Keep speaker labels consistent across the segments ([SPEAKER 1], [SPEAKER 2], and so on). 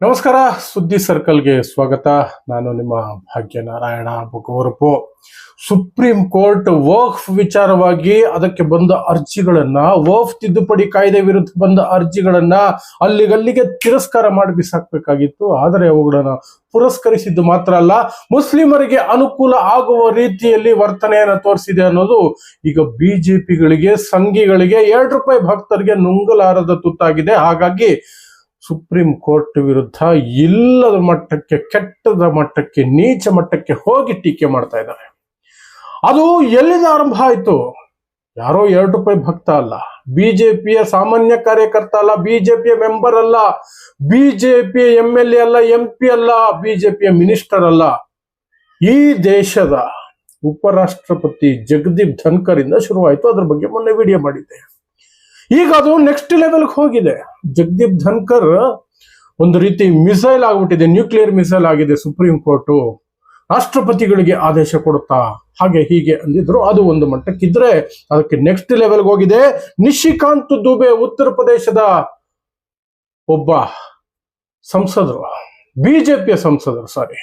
[SPEAKER 1] ನಮಸ್ಕಾರ, ಸುದ್ದಿ ಸರ್ಕಲ್ಗೆ ಸ್ವಾಗತ. ನಾನು ನಿಮ್ಮ ಭಾಗ್ಯನಾರಾಯಣ ಬುಗವರಪು. ಸುಪ್ರೀಂ ಕೋರ್ಟ್ ವಕ್ಫ್ ವಿಚಾರವಾಗಿ ಅದಕ್ಕೆ ಬಂದ ಅರ್ಜಿಗಳನ್ನ, ವಕ್ಫ್ ತಿದ್ದುಪಡಿ ಕಾಯ್ದೆ ವಿರುದ್ಧ ಬಂದ ಅರ್ಜಿಗಳನ್ನ ಅಲ್ಲಿಗಲ್ಲಿಗೆ ತಿರಸ್ಕಾರ ಮಾಡಿ ಬಿಸಾಕ್ಬೇಕಾಗಿತ್ತು. ಆದರೆ ಅವುಗಳನ್ನ ಪುರಸ್ಕರಿಸಿದ್ದು ಮಾತ್ರ ಅಲ್ಲ, ಮುಸ್ಲಿಮರಿಗೆ ಅನುಕೂಲ ಆಗುವ ರೀತಿಯಲ್ಲಿ ವರ್ತನೆಯನ್ನು ತೋರಿಸಿದೆ ಅನ್ನೋದು ಈಗ ಬಿಜೆಪಿಗಳಿಗೆ, ಸಂಘಿಗಳಿಗೆ ಎರಡು ರೂಪಾಯಿ ಭಕ್ತರಿಗೆ ನುಂಗಲಾರದ ತುತ್ತಾಗಿದೆ. ಹಾಗಾಗಿ ಸುಪ್ರೀಂ ಕೋರ್ಟ್ ವಿರುದ್ಧ ಇಲ್ಲದ ಮಟ್ಟಕ್ಕೆ, ಕೆಟ್ಟದ ಮಟ್ಟಕ್ಕೆ, ನೀಚ ಮಟ್ಟಕ್ಕೆ ಹೋಗಿ ಟೀಕೆ ಮಾಡ್ತಾ ಇದ್ದಾರೆ. ಅದು ಎಲ್ಲಿಂದ ಆರಂಭ ಆಯಿತು? ಯಾರೋ ಎರಡು ರೂಪಾಯಿ ಭಕ್ತ ಅಲ್ಲ. ಬಿಜೆಪಿಯ ಸಾಮಾನ್ಯ ಕಾರ್ಯಕರ್ತ ಅಲ್ಲ, ಬಿಜೆಪಿಯ ಮೆಂಬರ್ ಅಲ್ಲ, ಬಿಜೆಪಿಯ ಎಂ ಎಲ್ ಎ ಅಲ್ಲ ಎಂ ಪಿ ಅಲ್ಲ, ಬಿಜೆಪಿಯ ಮಿನಿಸ್ಟರ್ ಅಲ್ಲ. ಈ ದೇಶದ ಉಪರಾಷ್ಟ್ರಪತಿ ಜಗದೀಪ್ ಧನ್ಕರ್ ಇಂದ ಶುರುವಾಯಿತು. ಅದ್ರ ಬಗ್ಗೆ ಮೊನ್ನೆ ವಿಡಿಯೋ ಮಾಡಿದ್ದೆ. ಈಗ ಅದು ನೆಕ್ಸ್ಟ್ ಲೆವೆಲ್ಗೆ ಹೋಗಿದೆ. ಜಗದೀಪ್ ಧನ್ಕರ್ ಒಂದು ರೀತಿ ಮಿಸೈಲ್ ಆಗ್ಬಿಟ್ಟಿದೆ ನ್ಯೂಕ್ಲಿಯರ್ ಮಿಸೈಲ್ ಆಗಿದೆ ಸುಪ್ರೀಂ ಕೋರ್ಟು ರಾಷ್ಟ್ರಪತಿಗಳಿಗೆ ಆದೇಶ ಕೊಡುತ್ತಾ, ಹಾಗೆ ಹೀಗೆ ಅಂದಿದ್ರು. ಅದು ಒಂದು ಮಟ್ಟಕ್ಕಿದ್ರೆ ಅದಕ್ಕೆ ನೆಕ್ಸ್ಟ್ ಲೆವೆಲ್ಗೆ ಹೋಗಿದೆ. ನಿಶಿಕಾಂತ್ ದುಬೆ ಉತ್ತರ ಪ್ರದೇಶದ ಒಬ್ಬ ಸಂಸದರು, ಬಿಜೆಪಿಯ ಸಂಸದರು ಸಾರಿ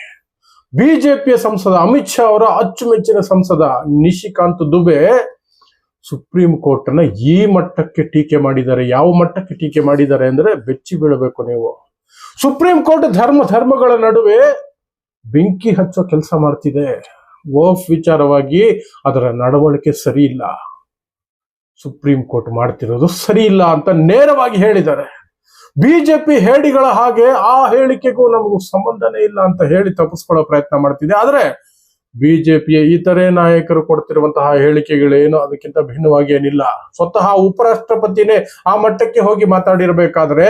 [SPEAKER 1] ಬಿಜೆಪಿಯ ಸಂಸದ ಅಮಿತ್ ಶಾ ಅವರ ಅಚ್ಚುಮೆಚ್ಚಿನ ಸಂಸದ ನಿಶಿಕಾಂತ್ ದುಬೆ ಸುಪ್ರೀಂ ಕೋರ್ಟ್ ಅನ್ನ ಈ ಮಟ್ಟಕ್ಕೆ ಟೀಕೆ ಮಾಡಿದ್ದಾರೆ, ಯಾವ ಮಟ್ಟಕ್ಕೆ ಟೀಕೆ ಮಾಡಿದ್ದಾರೆ ಅಂದ್ರೆ ಬೆಚ್ಚಿ ಬೀಳಬೇಕು ನೀವು. ಸುಪ್ರೀಂ ಕೋರ್ಟ್ ಧರ್ಮ, ಧರ್ಮಗಳ ನಡುವೆ ಬೆಂಕಿ ಹಚ್ಚೋ ಕೆಲಸ ಮಾಡ್ತಿದೆ. ಓಫ್ ವಿಚಾರವಾಗಿ ಅದರ ನಡವಳಿಕೆ ಸರಿ ಇಲ್ಲ. ಸುಪ್ರೀಂ ಕೋರ್ಟ್ ಮಾಡ್ತಿರೋದು ಸರಿ ಇಲ್ಲ ಅಂತ ನೇರವಾಗಿ ಹೇಳಿದ್ದಾರೆ. ಬಿಜೆಪಿ ಹೇಳಿಗಳ ಹಾಗೆ ಆ ಹೇಳಿಕೆಗೂ ನಮಗೂ ಸಂಬಂಧನೇ ಇಲ್ಲ ಅಂತ ಹೇಳಿ ತಪ್ಪಿಸ್ಕೊಳ್ಳೋ ಪ್ರಯತ್ನ ಮಾಡ್ತಿದೆ. ಆದ್ರೆ ಬಿಜೆಪಿಯ ಇತರೆ ನಾಯಕರು ಕೊಡ್ತಿರುವಂತಹ ಹೇಳಿಕೆಗಳೇನು ಅದಕ್ಕಿಂತ ಭಿನ್ನವಾಗಿ ಏನಿಲ್ಲ. ಸ್ವತಃ ಉಪರಾಷ್ಟ್ರಪತಿನೇ ಆ ಮಟ್ಟಕ್ಕೆ ಹೋಗಿ ಮಾತಾಡಿರಬೇಕಾದ್ರೆ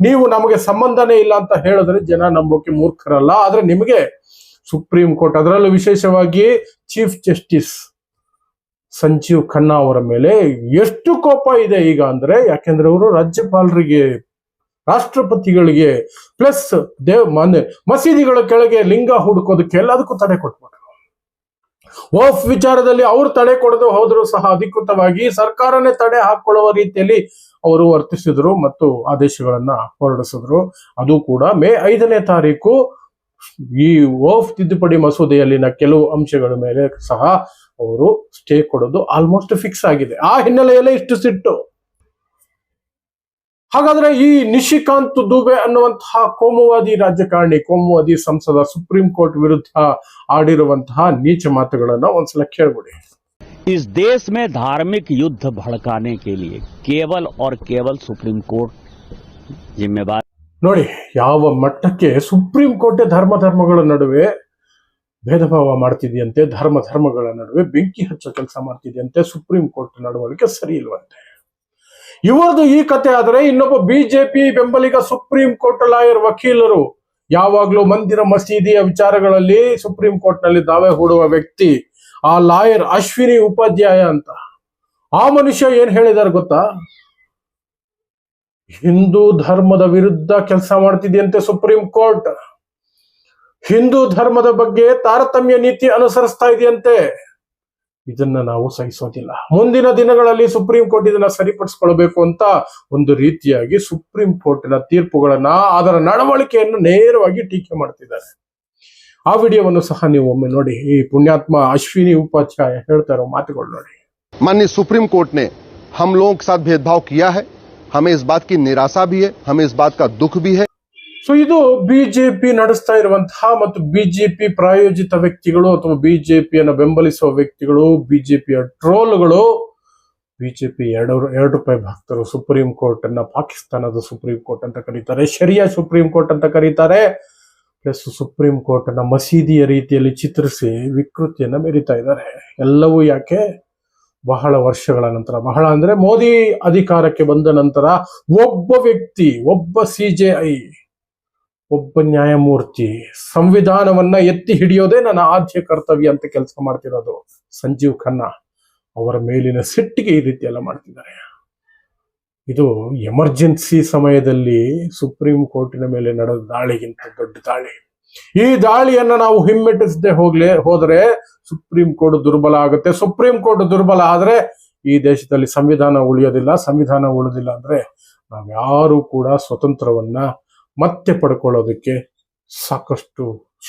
[SPEAKER 1] ನೀವು ನಮಗೆ ಸಂಬಂಧನೇ ಇಲ್ಲ ಅಂತ ಹೇಳಿದ್ರೆ ಜನ ನಂಬೋಕೆ ಮೂರ್ಖರಲ್ಲ. ಆದ್ರೆ ನಿಮಗೆ ಸುಪ್ರೀಂ ಕೋರ್ಟ್ ಅದರಲ್ಲೂ ವಿಶೇಷವಾಗಿ ಚೀಫ್ ಜಸ್ಟಿಸ್ ಸಂಜೀವ್ ಖನ್ನಾ ಅವರ ಮೇಲೆ ಎಷ್ಟು ಕೋಪ ಇದೆ ಈಗ ಅಂದ್ರೆ, ಯಾಕೆಂದ್ರೆ ಅವರು ರಾಜ್ಯಪಾಲರಿಗೆ, ರಾಷ್ಟ್ರಪತಿಗಳಿಗೆ, ಪ್ಲಸ್ ದೇವ್ ಮನೆ ಮಸೀದಿಗಳ ಕೆಳಗೆ ಲಿಂಗ ಹುಡುಕೋದಕ್ಕೆ ಎಲ್ಲದಕ್ಕೂ ತಡೆ ಕೊಟ್ಬಿಟ್ರು. ಓಫ್ ವಿಚಾರದಲ್ಲಿ ಅವರು ತಡೆ ಕೊಡದು ಹೋದ್ರು ಸಹ ಅಧಿಕೃತವಾಗಿ ಸರ್ಕಾರನೇ ತಡೆ ಹಾಕೊಳ್ಳುವ ರೀತಿಯಲ್ಲಿ ಅವರು ವರ್ತಿಸಿದ್ರು ಮತ್ತು ಆದೇಶಗಳನ್ನ ಹೊರಡಿಸಿದ್ರು. ಅದು ಕೂಡ ಮೇ ಐದನೇ ತಾರೀಕು. ಈ ಓಫ್ ತಿದ್ದುಪಡಿ ಮಸೂದೆಯಲ್ಲಿನ ಕೆಲವು ಅಂಶಗಳ ಮೇಲೆ ಸಹ ಅವರು ಸ್ಟೇ ಕೊಡೋದು ಆಲ್ಮೋಸ್ಟ್ ಫಿಕ್ಸ್ ಆಗಿದೆ. ಆ ಹಿನ್ನೆಲೆಯಲ್ಲೇ ಇಷ್ಟು ಸಿಟ್ಟು. ಹಾಗಾದ್ರೆ ಈ ನಿಶಿಕಾಂತ್ ದುಬೆ ಅನ್ನುವಂತಹ ಕೋಮುವಾದಿ ರಾಜಕಾರಣಿ ಕೋಮುವಾದಿ ಸಂಸದ ಸುಪ್ರೀಂ ಕೋರ್ಟ್ ವಿರುದ್ಧ ಆಡಿರುವಂತಹ ನೀಚ ಮಾತುಗಳನ್ನ ಒಂದ್ಸಲ ಕೇಳ್ಬಿಡಿ
[SPEAKER 2] इस देश में धार्मिक युद्ध भड़काने के लिए केवल और केवल सुप्रीम कोर्ट जिम्मेवार
[SPEAKER 1] ನೋಡಿ ಯಾವ ಮಟ್ಟಕ್ಕೆ ಸುಪ್ರೀಂ ಕೋರ್ಟ್ ಧರ್ಮ ಧರ್ಮಗಳ ನಡುವೆ ಭೇದ ಭಾವ ಮಾಡ್ತಿದೆಯಂತೆ ಧರ್ಮ ಧರ್ಮಗಳ ನಡುವೆ ಬೆಂಕಿ ಹಚ್ಚೋ ಕೆಲಸ ಮಾಡ್ತಿದೆಯಂತೆ ಸುಪ್ರೀಂ ಕೋರ್ಟ್ ನಡವಳಿಕೆ ಸರಿ ಇಲ್ವಂತೆ ಇವರದು ಈ ಕತೆ ಆದರೆ ಇನ್ನೊಬ್ಬ ಬಿಜೆಪಿ ಬೆಂಬಲಿಗ ಸುಪ್ರೀಂ ಕೋರ್ಟ್ ಲಾಯರ್ ವಕೀಲರು. ಯಾವಾಗ್ಲೂ ಮಂದಿರ ಮಸೀದಿಯ ವಿಚಾರಗಳಲ್ಲಿ ಸುಪ್ರೀಂ ಕೋರ್ಟ್ನಲ್ಲಿ ದಾವೆ ಹೂಡುವ ವ್ಯಕ್ತಿ. ಆ ಲಾಯರ್ ಅಶ್ವಿನಿ ಉಪಾಧ್ಯಾಯ ಅಂತ. ಆ ಮನುಷ್ಯ ಏನ್ ಹೇಳಿದಾರೆ ಗೊತ್ತಾ? ಹಿಂದೂ ಧರ್ಮದ ವಿರುದ್ಧ ಕೆಲಸ ಮಾಡ್ತಿದೆಯಂತೆ ಸುಪ್ರೀಂ ಕೋರ್ಟ್. ಹಿಂದೂ ಧರ್ಮದ ಬಗ್ಗೆ ತಾರತಮ್ಯ ನೀತಿ ಅನುಸರಿಸ್ತಾ ಇದೆಯಂತೆ. ಇದನ್ನ ನಾವು ಸಹಿಸೋದಿಲ್ಲ ಮುಂದಿನ ದಿನಗಳಲ್ಲಿ ಸುಪ್ರೀಂ ಕೋರ್ಟ್ ಇದನ್ನ ಸರಿಪಡಿಸ್ಕೊಳ್ಬೇಕು ಅಂತ ಒಂದು ರೀತಿಯಾಗಿ ಸುಪ್ರೀಂ ಕೋರ್ಟಿನ ತೀರ್ಪುಗಳನ್ನ ಅದರ ನಡವಳಿಕೆಯನ್ನು ನೇರವಾಗಿ ಟೀಕೆ ಮಾಡ್ತಿದ್ದಾರೆ ಆ ವಿಡಿಯೋವನ್ನು ಸಹ ನೀವು ಒಮ್ಮೆ ನೋಡಿ ಈ ಪುಣ್ಯಾತ್ಮ ಅಶ್ವಿನಿ ಉಪಾಧ್ಯಾಯ ಹೇಳ್ತಾ ಇರೋ ಮಾತುಗಳು ನೋಡಿ
[SPEAKER 3] माननीय सुप्रीम कोर्ट ने हम लोगों के साथ भेदभाव किया है हमें इस बात की निराशा भी है हमें इस बात का दुख भी है
[SPEAKER 1] ಸೊ ಇದು ಬಿಜೆಪಿ ನಡೆಸ್ತಾ ಇರುವಂತಹ ಮತ್ತು ಬಿಜೆಪಿ ಪ್ರಾಯೋಜಿತ ವ್ಯಕ್ತಿಗಳು ಅಥವಾ ಬಿಜೆಪಿಯನ್ನು ಬೆಂಬಲಿಸುವ ವ್ಯಕ್ತಿಗಳು ಬಿಜೆಪಿಯ ಟ್ರೋಲ್ಗಳು ಬಿಜೆಪಿ ಎರಡು ಎರಡು ರೂಪಾಯಿ ಭಕ್ತರು ಸುಪ್ರೀಂ ಕೋರ್ಟ್ ಅನ್ನ ಪಾಕಿಸ್ತಾನದ ಸುಪ್ರೀಂ ಕೋರ್ಟ್ ಅಂತ ಕರೀತಾರೆ, ಶರಿಯಾ ಸುಪ್ರೀಂ ಕೋರ್ಟ್ ಅಂತ ಕರೀತಾರೆ. ಪ್ಲಸ್ ಸುಪ್ರೀಂ ಕೋರ್ಟ್ ಅನ್ನ ಮಸೀದಿಯ ರೀತಿಯಲ್ಲಿ ಚಿತ್ರಿಸಿ ವಿಕೃತಿಯನ್ನ ಮೆರಿತಾ ಇದ್ದಾರೆ. ಎಲ್ಲವೂ ಯಾಕೆ? ಬಹಳ ವರ್ಷಗಳ ನಂತರ, ಬಹಳ ಅಂದ್ರೆ ಮೋದಿ ಅಧಿಕಾರಕ್ಕೆ ಬಂದ ನಂತರ ಒಬ್ಬ ವ್ಯಕ್ತಿ, ಒಬ್ಬ ಸಿ ಜೆ ಐ ಒಬ್ಬ ನ್ಯಾಯಮೂರ್ತಿ ಸಂವಿಧಾನವನ್ನ ಎತ್ತಿ ಹಿಡಿಯೋದೇ ನನ್ನ ಆದ್ಯ ಕರ್ತವ್ಯ ಅಂತ ಕೆಲಸ ಮಾಡ್ತಿರೋದು ಸಂಜೀವ್ ಖನ್ನಾ. ಅವರ ಮೇಲಿನ ಸಿಟ್ಟಿಗೆ ಈ ರೀತಿ ಎಲ್ಲ ಮಾಡ್ತಿದ್ದಾರೆ. ಇದು ಎಮರ್ಜೆನ್ಸಿ ಸಮಯದಲ್ಲಿ ಸುಪ್ರೀಂ ಕೋರ್ಟಿನ ಮೇಲೆ ನಡೆದ ದಾಳಿಗಿಂತ ದೊಡ್ಡ ದಾಳಿ. ಈ ದಾಳಿಯನ್ನ ನಾವು ಹಿಮ್ಮೆಟ್ಟಿಸದೆ ಹೋಗ್ಲೆ, ಹೋದ್ರೆ ಸುಪ್ರೀಂ ಕೋರ್ಟ್ ದುರ್ಬಲ ಆಗುತ್ತೆ. ಸುಪ್ರೀಂ ಕೋರ್ಟ್ ದುರ್ಬಲ ಆದ್ರೆ ಈ ದೇಶದಲ್ಲಿ ಸಂವಿಧಾನ ಉಳಿಯೋದಿಲ್ಲ. ಸಂವಿಧಾನ ಉಳಿದಿಲ್ಲ ಅಂದ್ರೆ ನಾವ್ಯಾರು ಕೂಡ ಸ್ವತಂತ್ರವನ್ನ ಮತ್ತೆ ಪಡ್ಕೊಳ್ಳೋದಕ್ಕೆ ಸಾಕಷ್ಟು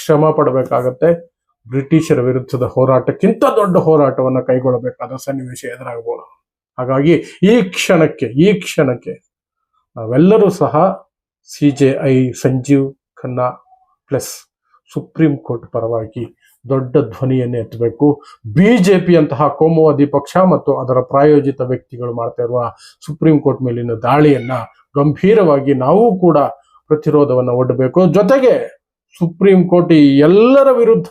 [SPEAKER 1] ಶ್ರಮ ಪಡಬೇಕಾಗತ್ತೆ. ಬ್ರಿಟಿಷರ ವಿರುದ್ಧದ ಹೋರಾಟಕ್ಕಿಂತ ದೊಡ್ಡ ಹೋರಾಟವನ್ನು ಕೈಗೊಳ್ಳಬೇಕಾದ ಸನ್ನಿವೇಶ ಎದುರಾಗಬಹುದು ಹಾಗಾಗಿ ಈ ಕ್ಷಣಕ್ಕೆ ಈ ಕ್ಷಣಕ್ಕೆ ನಾವೆಲ್ಲರೂ ಸಹ C J I, Sanjiv Khanna plus supreme court ಪರವಾಗಿ ದೊಡ್ಡ ಧ್ವನಿಯನ್ನು ಎತ್ತಬೇಕು. ಬಿ ಜೆ ಅಂತಹ ಕೋಮುವಾದಿ ಪಕ್ಷ ಮತ್ತು ಅದರ ಪ್ರಾಯೋಜಿತ ವ್ಯಕ್ತಿಗಳು ಮಾಡ್ತಾ ಇರುವ ಸುಪ್ರೀಂ ಕೋರ್ಟ್ ಮೇಲಿನ ದಾಳಿಯನ್ನ ಗಂಭೀರವಾಗಿ ನಾವು ಕೂಡ ಪ್ರತಿರೋಧವನ್ನು ಒಡ್ಡಬೇಕು ಜೊತೆಗೆ ಸುಪ್ರೀಂ ಕೋರ್ಟ್ ಎಲ್ಲರ ವಿರುದ್ಧ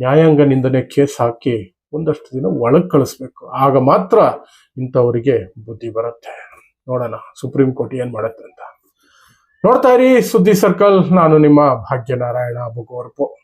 [SPEAKER 1] ನ್ಯಾಯಾಂಗ ನಿಂದನೆ ಕೇಸ್ ಹಾಕಿ ಒಂದಷ್ಟು ದಿನ ಒಳಗೆ ಕಳಿಸ್ಬೇಕು. ಆಗ ಮಾತ್ರ ಇಂಥವರಿಗೆ ಬುದ್ಧಿ ಬರುತ್ತೆ. ನೋಡೋಣ ಸುಪ್ರೀಂ ಕೋರ್ಟ್ ಏನು ಮಾಡುತ್ತೆ ಅಂತ. ನೋಡ್ತಾ ಇರಿ ಸುದ್ದಿ ಸರ್ಕಲ್. ನಾನು ನಿಮ್ಮ ಭಾಗ್ಯನಾರಾಯಣ ಬುಗೋರ್ಪು